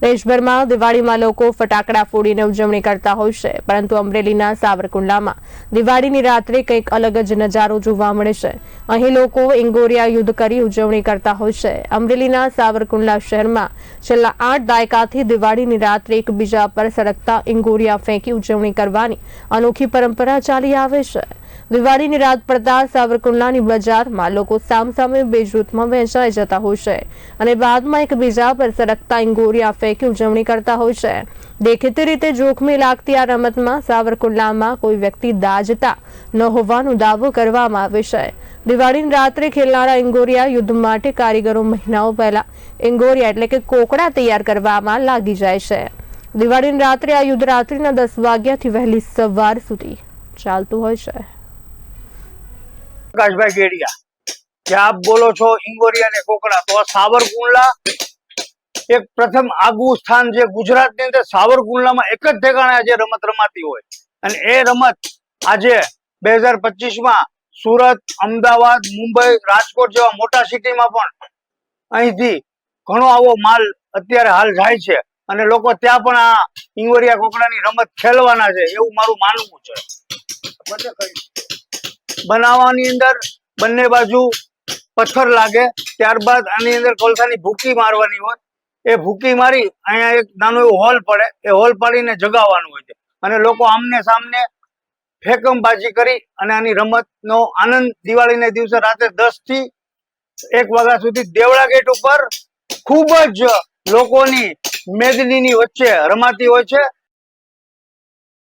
દેશભરમાં દિવાળીમાં લોકો ફટાકડા ફોડીને ઉજવણી કરતા હોય છે, પરંતુ અમરેલીના સાવરકુંડલામાં દિવાળીની રાત્રે કંઈક અલગ જ નજારો જોવા મળે છે. અહીં લોકો ઇંગોરિયા યુદ્ધ કરી ઉજવણી કરતા હોય છે. અમરેલીના સાવરકુંડલા શહેરમાં છેલ્લા આઠ દાયકાથી દિવાળીની રાત્રે એકબીજા પર સળગતા ઇંગોરિયા ફેંકી ઉજવણી કરવાની અનોખી પરંપરા ચાલી આવે છે. દિવાળીની રાત પડતા સાવરકુંડલાની બજારમાં લોકો સામસામે બે જૂથમાં વહેંચાઈ જતા હોય છે અને બાદમાં એકબીજા પર સરકતા ઇંગોરિયા ફેંકી ઉજવણી કરતા હોય છે. દેખીતી રીતે જોખમી લાગતી આ રમતમાં સાવરકુંડલામાં કોઈ વ્યક્તિ દાજતા ન હોવાનો દાવો કરવામાં આવે છે. દિવાળીની રાત્રે ખેલનારા ઇંગોરિયા યુદ્ધ માટે કારીગરો મહિનાઓ પહેલા ઇંગોરિયા એટલે કે કોકડા તૈયાર કરવામાં લાગી જાય છે. દિવાળીની રાત્રે આ યુદ્ધ રાત્રિના દસ વાગ્યાથી વહેલી સવાર સુધી ચાલતું હોય છે. પ્રકાશભાઈ ગેડિયા. કે આપ બોલો છો ઇંગોરિયા ને કોકડા તો આ સાવરકુંડલા એક પ્રથમ આગવું સ્થાન જે ગુજરાતની અંદર. સાવરકુંડલામાં એક જ ઠેકાણે આજે રમત રમાતી હોય. અને એ રમત આજે બે હજાર સુરત, અમદાવાદ, મુંબઈ, રાજકોટ જેવા મોટા સિટીમાં પણ અહીંથી ઘણો આવો માલ અત્યારે હાલ જાય છે. અને લોકો ત્યાં પણ આ ઇંગોરિયા કોકડાની રમત ખેલવાના છે એવું મારું માનવું છે. બનાવવાની અંદર બંને બાજુ પથ્થર લાગે, ત્યારબાદ આની અંદર કોલસાની ભૂકી મારવાની હોય. એ ભૂકી મારી અહીંયા એક નાનો એવો હોલ પડે, એ હોલ પાડીને જગાવવાનું હોય છે. અને લોકો આમને સામને ફેકમબાજી કરી અને આની રમતનો આનંદ દિવાળીને દિવસે રાતે દસથી એક વાગ્યા સુધી દેવળા ગેટ ઉપર ખૂબ જ લોકોની મેદનીની વચ્ચે રમાતી હોય છે.